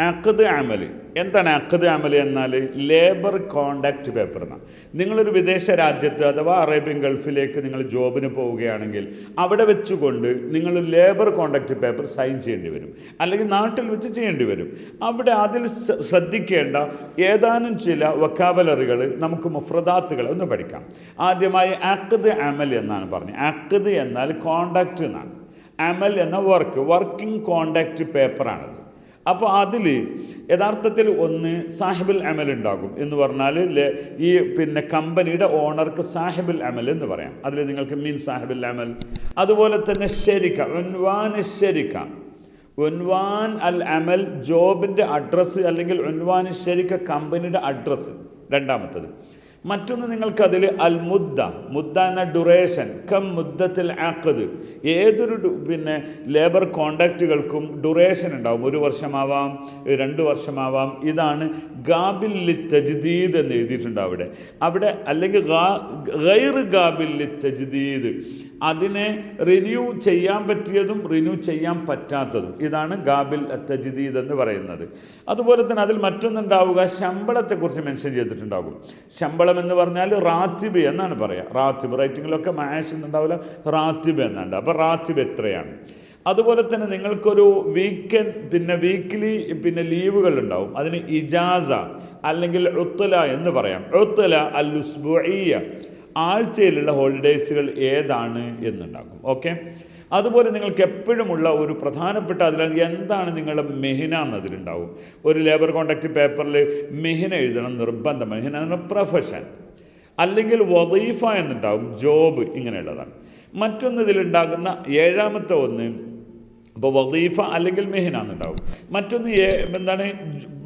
അക്കത് അമൽ എന്താണ് അക്കത് അമൽ എന്നാൽ labour contact paper എന്നാണ്. നിങ്ങളൊരു വിദേശ രാജ്യത്ത് അഥവാ അറേബ്യൻ ഗൾഫിലേക്ക് നിങ്ങൾ ജോബിന് പോവുകയാണെങ്കിൽ അവിടെ വെച്ചുകൊണ്ട് നിങ്ങൾ ലേബർ കോണ്ടാക്ട് പേപ്പർ സൈൻ ചെയ്യേണ്ടി വരും. അല്ലെങ്കിൽ നാട്ടിൽ വെച്ച് ചെയ്യേണ്ടി വരും. അവിടെ അതിൽ ശ്രദ്ധിക്കേണ്ട ഏതാനും ചില വക്കാബലറികൾ നമുക്ക് മുഫ്രദാത്തുകൾ ഒന്ന് പഠിക്കാം. ആദ്യമായി അക്കത് അമൽ എന്നാണ് പറഞ്ഞത് അക്കത് എന്നാൽ കോണ്ടാക്ട് എന്നാണ്. അമൽ എന്ന വർക്ക് വർക്കിംഗ് കോണ്ടാക്ട് പേപ്പറാണത് അപ്പോൾ അതിൽ യഥാർത്ഥത്തിൽ ഒന്ന് സാഹിബുൽ അമൽ ഉണ്ടാകും എന്ന് പറഞ്ഞാൽ ഈ പിന്നെ കമ്പനിയുടെ ഓണർക്ക് സാഹിബുൽ അമൽ എന്ന് പറയാം. അതിൽ നിങ്ങൾക്ക് മീൻ സാഹിബുൽ അമൽ. അതുപോലെ തന്നെ ശരിക്ക ഒൻവാൻ ശരിക്ക. ഒൻവാൻ അൽ അമൽ ജോബിന്റെ അഡ്രസ്സ് അല്ലെങ്കിൽ ഒൻവാൻ ശരിക്ക കമ്പനിയുടെ അഡ്രസ്സ്. രണ്ടാമത്തത്. മറ്റൊന്ന് നിങ്ങൾക്കതിൽ അൽ മുദ്ദ മുദ്ദ എന്ന ഡുറേഷൻ കം മുദ്ദത്തിൽ ആക്കത് ഏതൊരു പിന്നെ ലേബർ കോണ്ടാക്റ്റുകൾക്കും ഡുറേഷൻ ഉണ്ടാവും. ഒരു വർഷമാവാം രണ്ട് വർഷമാവാം. ഇതാണ് ഗാബില്ലി തജ്ദീദ് എന്ന് എഴുതിയിട്ടുണ്ട് അവിടെ. അവിടെ അല്ലെങ്കിൽ ഗൈർ ഗാബില്ലി തജ്ദീദ്. അതിനെ റിന്യൂ ചെയ്യാൻ പറ്റിയതും റിന്യൂ ചെയ്യാൻ പറ്റാത്തതും. ഇതാണ് ഗാബിൽ തജ്ദീദ് എന്ന് പറയുന്നത്. അതുപോലെ തന്നെ അതിൽ മറ്റൊന്നുണ്ടാവുക ശമ്പളത്തെക്കുറിച്ച് മെൻഷൻ ചെയ്തിട്ടുണ്ടാകും. ശമ്പളം എന്ന് പറഞ്ഞാൽ റാത്തിബ് എന്നാണ് പറയുക റാത്തിബ് റൈറ്റിങ്ങിലൊക്കെ മാഷ് എന്നുണ്ടാവില്ല റാത്തിബ് എന്നുണ്ട് അപ്പോൾ റാത്തിബ് എത്രയാണ്? അതുപോലെ തന്നെ നിങ്ങൾക്കൊരു വീക്കെൻഡ് പിന്നെ വീക്ക്ലി പിന്നെ ലീവുകൾ ഉണ്ടാവും. അതിന് ഇജാസ അല്ലെങ്കിൽ ഉത്തല എന്ന് പറയാം. ഉത്തല അൽ ഉസ്ബുഇയ്യ ആഴ്ചയിലുള്ള ഹോളിഡേയ്സുകൾ ഏതാണ് എന്നുണ്ടാകും. ഓക്കെ അതുപോലെ നിങ്ങൾക്ക് എപ്പോഴുമുള്ള ഒരു പ്രധാനപ്പെട്ട അതിൽ എന്താണ് നിങ്ങളുടെ മെഹിന എന്നതിലുണ്ടാവും. ഒരു ലേബർ കോൺട്രാക്റ്റ് പേപ്പറിൽ മെഹിന എഴുതണം നിർബന്ധം. മെഹിന എന്ന പ്രൊഫഷൻ അല്ലെങ്കിൽ വദീഫ എന്നുണ്ടാവും ജോബ് ഇങ്ങനെയുള്ളതാണ്. മറ്റൊന്ന് ഇതിലുണ്ടാകുന്ന ഏഴാമത്തെ ഒന്ന് ഇപ്പോൾ വദീഫ അല്ലെങ്കിൽ മെഹിന എന്നുണ്ടാവും. മറ്റൊന്ന് എന്താണ്?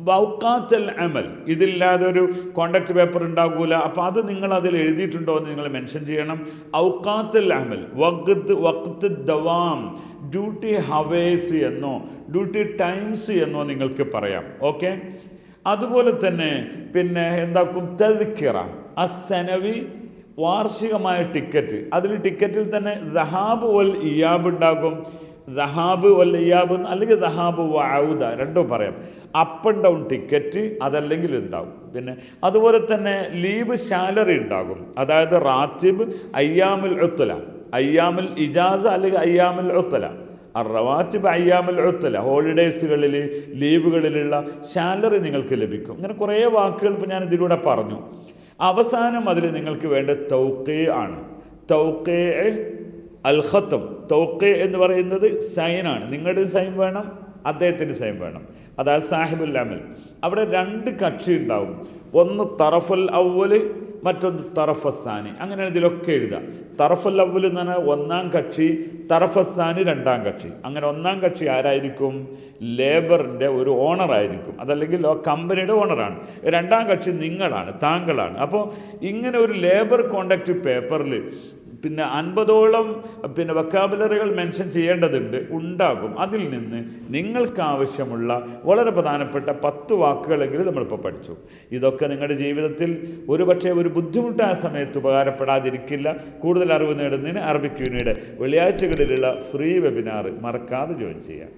വൗക്കാത്തൽ അമൽ. ഇതില്ലാതെ ഒരു കോണ്ടാക്ട് പേപ്പർ ഉണ്ടാകൂല. അപ്പോൾ അത് നിങ്ങൾ അതിൽ എഴുതിയിട്ടുണ്ടോ എന്ന് നിങ്ങൾ മെൻഷൻ ചെയ്യണം. ഔക്കാത്തൽ അമൽ. വഖത്ത് വഖത്ത് ദവാം. ഡ്യൂട്ടി ഹവേസ് എന്നോ ഡ്യൂട്ടി ടൈംസ് എന്നോ നിങ്ങൾക്ക് പറയാം. ഓക്കെ? അതുപോലെ തന്നെ പിന്നെ എന്താക്കും? തദ്ക്കിറ. അസനവി വാർഷികമായ ടിക്കറ്റ്. അതിൽ ടിക്കറ്റിൽ തന്നെ ദഹാബ് വൽ ഇയാബ് ഉണ്ടാകും. ദഹാബ് വല്ലയ്യാബ് അല്ലെങ്കിൽ ദഹാബ് വൗദ രണ്ടും പറയാം. അപ്പ് ആൻഡ് ഡൗൺ ടിക്കറ്റ് അതല്ലെങ്കിൽ ഉണ്ടാവും. പിന്നെ അതുപോലെ തന്നെ ലീവ് സാലറി ഉണ്ടാകും. അതായത് റാത്തിബ് അയ്യാമുൽ ഉത്തല അയ്യാമുൽ ഇജാസ അല്ലെങ്കിൽ അയ്യാമുൽ ഉത്തല. അറവാറ്റിബ് അയ്യാമൽ ഒത്തല ഹോളിഡേയ്സുകളിൽ ലീവുകളിലുള്ള സാലറി നിങ്ങൾക്ക് ലഭിക്കും. ഇങ്ങനെ കുറേ വാക്കുകൾ ഇപ്പോൾ ഞാൻ ഇതിലൂടെ പറഞ്ഞു. അവസാനം അതിൽ നിങ്ങൾക്ക് വേണ്ട തൗക്കേ ആണ്. തൗക്കേ അൽ തോക്ക് എന്ന് പറയുന്നത് സൈനാണ് നിങ്ങളുടെ സൈൻ വേണം അദ്ദേഹത്തിന്റെ സൈൻ വേണം. അതായത് സാഹിബുൽ അമൽ. അവിടെ രണ്ട് കക്ഷി ഉണ്ടാവും. ഒന്ന് തറഫുൽ അവൽ മറ്റൊന്ന് തറഫസ്സാനി അങ്ങനെയാണ് ഇതിലൊക്കെ എഴുതുക. തറഫുൽ അവൽ എന്ന് പറഞ്ഞാൽ ഒന്നാം കക്ഷി തറഫസ്സാനി രണ്ടാം കക്ഷി. അങ്ങനെ ഒന്നാം കക്ഷി ആരായിരിക്കും? ലേബറിന്റെ ഒരു ഓണറായിരിക്കും അതല്ലെങ്കിൽ ആ കമ്പനിയുടെ ഓണറാണ് രണ്ടാം കക്ഷി നിങ്ങളാണ് താങ്കളാണ്. അപ്പോൾ ഇങ്ങനെ ഒരു ലേബർ കോണ്ടാക്ട് പേപ്പറിൽ പിന്നെ അൻപതോളം പിന്നെ വക്കാബുലറികൾ മെൻഷൻ ചെയ്യേണ്ടതുണ്ട് ഉണ്ടാകും. അതിൽ നിന്ന് നിങ്ങൾക്ക് ആവശ്യമുള്ള വളരെ പ്രധാനപ്പെട്ട പത്ത് വാക്കുകളെങ്കിലും നമ്മളിപ്പോൾ പഠിച്ചു. ഇതൊക്കെ നിങ്ങളുടെ ജീവിതത്തിൽ ഒരുപക്ഷെ ഒരു ബുദ്ധിമുട്ടായ സമയത്ത് ഉപകാരപ്പെടാതിരിക്കില്ല. കൂടുതൽ അറിവ് നേടുന്നതിന് അറബിക് യൂണിയുടെ വെള്ളിയാഴ്ചകളിലുള്ള ഫ്രീ വെബിനാർ മറക്കാതെ ജോയിൻ ചെയ്യാം.